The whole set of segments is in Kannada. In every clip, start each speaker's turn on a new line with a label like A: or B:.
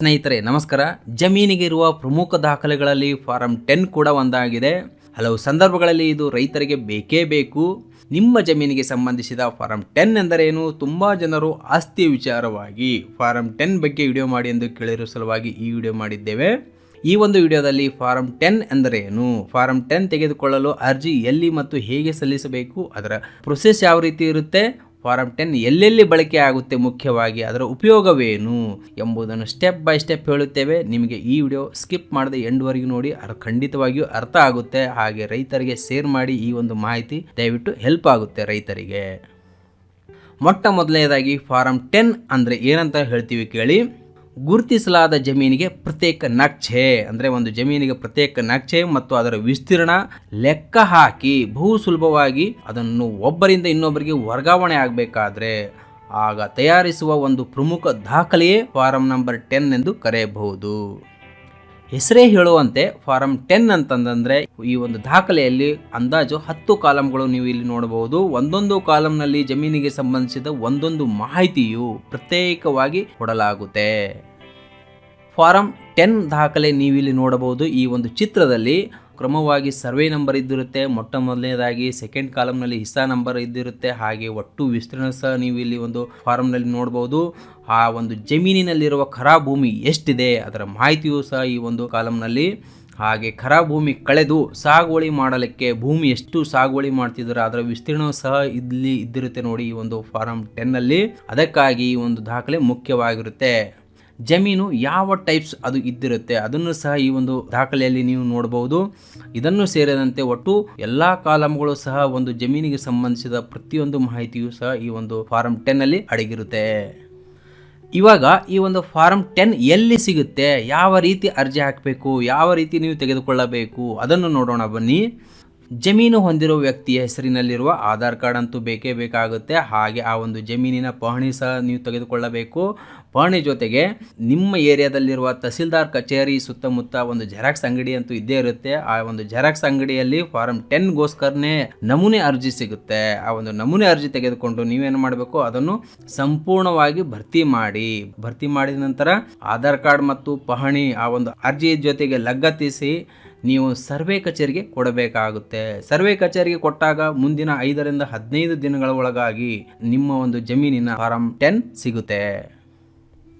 A: ಸ್ನೇಹಿತರೆ, ನಮಸ್ಕಾರ. ಜಮೀನಿಗೆ ಇರುವ ಪ್ರಮುಖ ದಾಖಲೆಗಳಲ್ಲಿ ಫಾರಂ ಟೆನ್ ಕೂಡ ಒಂದಾಗಿದೆ. ಹಲವು ಸಂದರ್ಭಗಳಲ್ಲಿ ಇದು ರೈತರಿಗೆ ಬೇಕೇ ಬೇಕು. ನಿಮ್ಮ ಜಮೀನಿಗೆ ಸಂಬಂಧಿಸಿದ ಫಾರಂ ಟೆನ್ ಎಂದರೇನು? ತುಂಬ ಜನರು ಆಸ್ತಿ ವಿಚಾರವಾಗಿ ಫಾರಂ ಟೆನ್ ಬಗ್ಗೆ ವಿಡಿಯೋ ಮಾಡಿ ಎಂದು ಕೇಳಿರುವ ಸಲುವಾಗಿ ಈ ವಿಡಿಯೋ ಮಾಡಿದ್ದೇವೆ. ಈ ಒಂದು ವಿಡಿಯೋದಲ್ಲಿ ಫಾರಂ ಟೆನ್ ಎಂದರೇನು? ಫಾರಂ ಟೆನ್ ತೆಗೆದುಕೊಳ್ಳಲು ಅರ್ಜಿ ಎಲ್ಲಿ ಮತ್ತು ಹೇಗೆ ಸಲ್ಲಿಸಬೇಕು? ಅದರ ಪ್ರೊಸೆಸ್ ಯಾವ ರೀತಿ ಇರುತ್ತೆ? ಫಾರಂ ಟೆನ್ ಎಲ್ಲೆಲ್ಲಿ ಬಳಕೆ ಆಗುತ್ತೆ ಮುಖ್ಯವಾಗಿ ಅದರ ಉಪಯೋಗವೇನು ಎಂಬುದನ್ನು ಸ್ಟೆಪ್ ಬೈ ಸ್ಟೆಪ್ ಹೇಳುತ್ತೇವೆ. ನಿಮಗೆ ಈ ವಿಡಿಯೋ ಸ್ಕಿಪ್ ಮಾಡದೆ ಎಂಡ್ವರೆಗೂ ನೋಡಿ, ಅದು ಖಂಡಿತವಾಗಿಯೂ ಅರ್ಥ ಆಗುತ್ತೆ. ಹಾಗೆ ರೈತರಿಗೆ ಶೇರ್ ಮಾಡಿ ಈ ಒಂದು ಮಾಹಿತಿ ದಯವಿಟ್ಟು ಹೆಲ್ಪ್ ಆಗುತ್ತೆ ರೈತರಿಗೆ. ಮೊಟ್ಟ ಮೊದಲನೇದಾಗಿ ಫಾರಂ ಟೆನ್ ಅಂದರೆ ಏನಂತ ಹೇಳ್ತೀವಿ ಕೇಳಿ. ಗುರುತಿಸಲಾದ ಜಮೀನಿಗೆ ಪ್ರತ್ಯೇಕ ನಕ್ಷೆ ಅಂದರೆ ಒಂದು ಜಮೀನಿಗೆ ಪ್ರತ್ಯೇಕ ನಕ್ಷೆ ಮತ್ತು ಅದರ ವಿಸ್ತೀರ್ಣ ಲೆಕ್ಕ ಹಾಕಿ ಬಹು ಸುಲಭವಾಗಿ ಅದನ್ನು ಒಬ್ಬರಿಂದ ಇನ್ನೊಬ್ಬರಿಗೆ ವರ್ಗಾವಣೆ ಆಗಬೇಕಾದ್ರೆ ಆಗ ತಯಾರಿಸುವ ಒಂದು ಪ್ರಮುಖ ದಾಖಲೆಯೇ ಫಾರಂ ನಂಬರ್ ಟೆನ್ ಎಂದು ಕರೆಯಬಹುದು. ಹೆಸರೇ ಹೇಳುವಂತೆ ಫಾರಂ ಟೆನ್ ಅಂತಂದರೆ ಈ ಒಂದು ದಾಖಲೆಯಲ್ಲಿ ಅಂದಾಜು ಹತ್ತು ಕಾಲಂಗಳು ನೀವು ಇಲ್ಲಿ ನೋಡಬಹುದು. ಒಂದೊಂದು ಕಾಲಂನಲ್ಲಿ ಜಮೀನಿಗೆ ಸಂಬಂಧಿಸಿದ ಒಂದೊಂದು ಮಾಹಿತಿಯು ಪ್ರತ್ಯೇಕವಾಗಿ ಕೊಡಲಾಗುತ್ತೆ. ಫಾರಂ ಟೆನ್ ದಾಖಲೆ ನೀವಿಲ್ಲಿ ನೋಡಬಹುದು. ಈ ಒಂದು ಚಿತ್ರದಲ್ಲಿ ಕ್ರಮವಾಗಿ ಸರ್ವೆ ನಂಬರ್ ಇದ್ದಿರುತ್ತೆ. ಮೊಟ್ಟ ಮೊದಲನೇದಾಗಿ ಸೆಕೆಂಡ್ ಕಾಲಮ್ನಲ್ಲಿ ಹಿಸ್ಸಾ ನಂಬರ್ ಇದ್ದಿರುತ್ತೆ. ಹಾಗೆ ಒಟ್ಟು ವಿಸ್ತೀರ್ಣ ಸಹ ನೀವು ಇಲ್ಲಿ ಒಂದು ಫಾರಮ್ನಲ್ಲಿ ನೋಡ್ಬೋದು ಆ ಒಂದು ಜಮೀನಿನಲ್ಲಿರುವ ಖರಾ ಭೂಮಿ ಎಷ್ಟಿದೆ? ಅದರ ಮಾಹಿತಿಯೂ ಸಹ ಈ ಒಂದು ಕಾಲಮ್ನಲ್ಲಿ ಹಾಗೆ ಖರಾ ಭೂಮಿ ಕಳೆದು ಸಾಗುವಳಿ ಮಾಡಲಿಕ್ಕೆ ಭೂಮಿ ಎಷ್ಟು ಸಾಗುವಳಿ ಮಾಡ್ತಿದ್ದಾರೆ? ಅದರ ವಿಸ್ತೀರ್ಣ ಸಹ ಇಲ್ಲಿ ಇದ್ದಿರುತ್ತೆ ನೋಡಿ ಈ ಒಂದು ಫಾರಂ ಟೆನ್ನಲ್ಲಿ. ಅದಕ್ಕಾಗಿ ಈ ಒಂದು ದಾಖಲೆ ಮುಖ್ಯವಾಗಿರುತ್ತೆ. ಜಮೀನು ಯಾವ ಟೈಪ್ಸ್ ಅದು ಇದ್ದಿರುತ್ತೆ ಅದನ್ನು ಸಹ ಈ ಒಂದು ದಾಖಲೆಯಲ್ಲಿ ನೀವು ನೋಡಬಹುದು ಇದನ್ನು ಸೇರಿದಂತೆ ಒಟ್ಟು ಎಲ್ಲ ಕಾಲಮ್ಗಳು ಸಹ ಒಂದು ಜಮೀನಿಗೆ ಸಂಬಂಧಿಸಿದ ಪ್ರತಿಯೊಂದು ಮಾಹಿತಿಯು ಸಹ ಈ ಒಂದು ಫಾರಂ ಟೆನ್ ಅಲ್ಲಿ ಅಡಗಿರುತ್ತೆ. ಇವಾಗ ಈ ಒಂದು ಫಾರಂ ಟೆನ್ ಎಲ್ಲಿ ಸಿಗುತ್ತೆ, ಯಾವ ರೀತಿ ಅರ್ಜಿ ಹಾಕಬೇಕು, ಯಾವ ರೀತಿ ನೀವು ತೆಗೆದುಕೊಳ್ಳಬೇಕು, ಅದನ್ನು ನೋಡೋಣ ಬನ್ನಿ. ಜಮೀನು ಹೊಂದಿರುವ ವ್ಯಕ್ತಿಯ ಹೆಸರಿನಲ್ಲಿರುವ ಆಧಾರ್ ಕಾರ್ಡ್ ಅಂತೂ ಬೇಕೇ ಬೇಕಾಗುತ್ತೆ. ಹಾಗೆ ಆ ಒಂದು ಜಮೀನಿನ ಪಹಣಿ ಸಹ ನೀವು ತೆಗೆದುಕೊಳ್ಳಬೇಕು. ಪಹಣಿ ಜೊತೆಗೆ ನಿಮ್ಮ ಏರಿಯಾದಲ್ಲಿರುವ ತಹಸೀಲ್ದಾರ್ ಕಚೇರಿ ಸುತ್ತಮುತ್ತ ಒಂದು ಜೆರಾಕ್ಸ್ ಅಂಗಡಿ ಅಂತೂ ಇದ್ದೇ ಇರುತ್ತೆ. ಆ ಒಂದು ಜೆರಾಕ್ಸ್ ಅಂಗಡಿಯಲ್ಲಿ ಫಾರಂ ಟೆನ್ಗೋಸ್ಕರನೇ ನಮೂನೆ ಅರ್ಜಿ ಸಿಗುತ್ತೆ. ಆ ಒಂದು ನಮೂನೆ ಅರ್ಜಿ ತೆಗೆದುಕೊಂಡು ನೀವೇನು ಮಾಡಬೇಕು? ಅದನ್ನು ಸಂಪೂರ್ಣವಾಗಿ ಭರ್ತಿ ಮಾಡಿ. ಭರ್ತಿ ಮಾಡಿದ ನಂತರ ಆಧಾರ್ ಕಾರ್ಡ್ ಮತ್ತು ಪಹಣಿ ಆ ಒಂದು ಅರ್ಜಿ ಜೊತೆಗೆ ಲಗತ್ತಿಸಿ ನೀವು ಸರ್ವೆ ಕಚೇರಿಗೆ ಕೊಡಬೇಕಾಗುತ್ತೆ. ಸರ್ವೆ ಕಚೇರಿಗೆ ಕೊಟ್ಟಾಗ ಮುಂದಿನ ಐದರಿಂದ ಹದಿನೈದು ದಿನಗಳ ಒಳಗಾಗಿ ನಿಮ್ಮ ಒಂದು ಜಮೀನಿನ ಫಾರಂ ಟೆನ್ ಸಿಗುತ್ತೆ.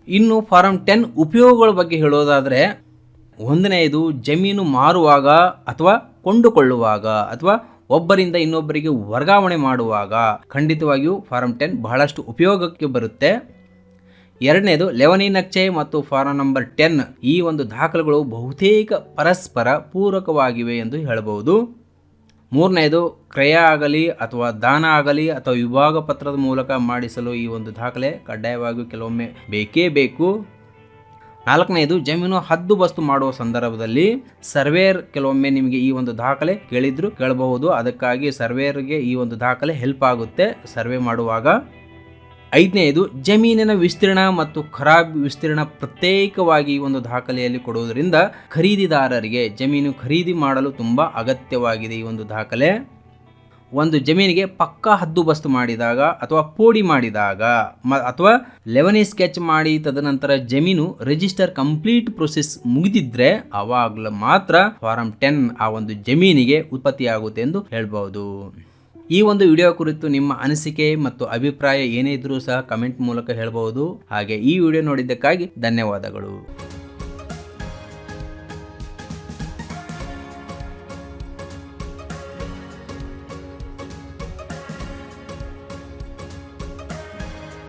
A: ಇನ್ನು ಫಾರಂ ಟೆನ್ ಉಪಯೋಗಗಳ ಬಗ್ಗೆ ಹೇಳೋದಾದರೆ, ಒಂದನೆಯದು ಜಮೀನು ಮಾರುವಾಗ ಅಥವಾ ಕೊಂಡುಕೊಳ್ಳುವಾಗ ಅಥವಾ ಒಬ್ಬರಿಂದ ಇನ್ನೊಬ್ಬರಿಗೆ ವರ್ಗಾವಣೆ ಮಾಡುವಾಗ ಖಂಡಿತವಾಗಿಯೂ ಫಾರಂ ಟೆನ್ ಬಹಳಷ್ಟು ಉಪಯೋಗಕ್ಕೆ ಬರುತ್ತೆ. ಎರಡನೇದು, ಲೆವನಿ ನಕ್ಷೆ ಮತ್ತು ಫಾರಂ ನಂಬರ್ ಟೆನ್. ಈ ಒಂದು ದಾಖಲೆಗಳು ಬಹುತೇಕ ಪರಸ್ಪರ ಪೂರಕವಾಗಿವೆ ಎಂದು ಹೇಳಬಹುದು. ಮೂರನೇದು, ಕ್ರಯ ಆಗಲಿ ಅಥವಾ ದಾನ ಆಗಲಿ ಅಥವಾ ವಿಭಾಗ ಪತ್ರದ ಮೂಲಕ ಮಾಡಿಸಲು ಈ ಒಂದು ದಾಖಲೆ ಕಡ್ಡಾಯವಾಗಿ ಕೆಲವೊಮ್ಮೆ ಬೇಕೇ ಬೇಕು. ನಾಲ್ಕನೇದು, ಜಮೀನು ಹದ್ದು ಬಸ್ತು ಮಾಡುವ ಸಂದರ್ಭದಲ್ಲಿ ಸರ್ವೇರ್ ಕೆಲವೊಮ್ಮೆ ನಿಮಗೆ ಈ ಒಂದು ದಾಖಲೆ ಕೇಳಿದ್ರು ಕೇಳಬಹುದು. ಅದಕ್ಕಾಗಿ ಸರ್ವೇರ್ಗೆ ಈ ಒಂದು ದಾಖಲೆ ಹೆಲ್ಪ್ ಆಗುತ್ತೆ. ಸರ್ವೆ ಮಾಡುವಾಗ ಐದನೇದು, ಜಮೀನಿನ ವಿಸ್ತೀರ್ಣ ಮತ್ತು ಖರಾಬ್ ವಿಸ್ತೀರ್ಣ ಪ್ರತ್ಯೇಕವಾಗಿ ಒಂದು ದಾಖಲೆಯಲ್ಲಿ ಕೊಡುವುದರಿಂದ ಖರೀದಿದಾರರಿಗೆ ಜಮೀನು ಖರೀದಿ ಮಾಡಲು ತುಂಬ ಅಗತ್ಯವಾಗಿದೆ ಈ ಒಂದು ದಾಖಲೆ. ಒಂದು ಜಮೀನಿಗೆ ಪಕ್ಕಾ ಹದ್ದುಬಸ್ತು ಮಾಡಿದಾಗ ಅಥವಾ ಪೋಡಿ ಮಾಡಿದಾಗ ಮ, ಅಥವಾ ಲೆವನಿ ಸ್ಕೆಚ್ ಮಾಡಿ ತದನಂತರ ಜಮೀನು ರಿಜಿಸ್ಟರ್ ಕಂಪ್ಲೀಟ್ ಪ್ರೊಸೆಸ್ ಮುಗಿದಿದ್ರೆ ಆವಾಗಲೂ ಮಾತ್ರ ಫಾರಂ ಟೆನ್ ಆ ಒಂದು ಜಮೀನಿಗೆ ಉತ್ಪತ್ತಿಯಾಗುತ್ತೆ ಎಂದು ಹೇಳ್ಬಹುದು ಈ ಒಂದು ವಿಡಿಯೋ ಕುರಿತು ನಿಮ್ಮ ಅನಿಸಿಕೆ ಮತ್ತು ಅಭಿಪ್ರಾಯ ಏನೇ ಇದ್ರೂ ಸಹ ಕಮೆಂಟ್ ಮೂಲಕ ಹೇಳಬಹುದು ಹಾಗೆ ಈ ವಿಡಿಯೋ ನೋಡಿದ್ದಕ್ಕಾಗಿ ಧನ್ಯವಾದಗಳು.